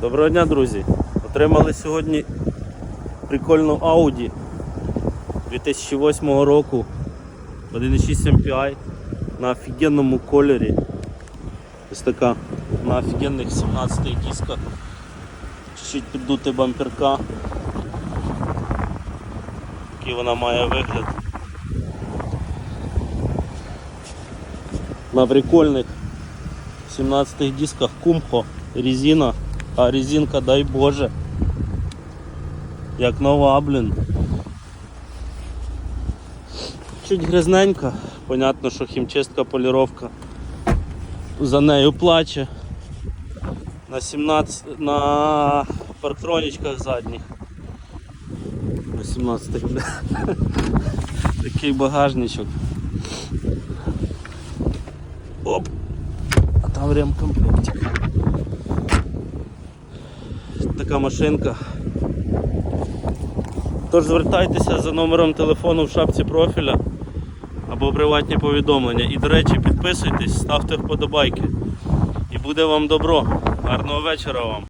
Доброго дня, друзі! Отримали сьогодні прикольну Audi 2008 року 1.6 MPI на офігенному кольорі. Ось така на офігенних 17 дисках. Чуть-чуть піддути бамперка. Такий вона має вигляд. На прикольних 17 дисках Кумхо резина, а резинка, дай Боже. Як нова, блін. Чуть грязненька, понятно, що хімчистка, поліровка за нею плаче. На 17 на парктронічках задніх. На 17. Такий багажничок. Оп! А там ремкомплектик. Така машинка. Тож звертайтеся за номером телефону в шапці профіля або приватні повідомлення. І, до речі, підписуйтесь, ставте вподобайки. І буде вам добро. Гарного вечора вам.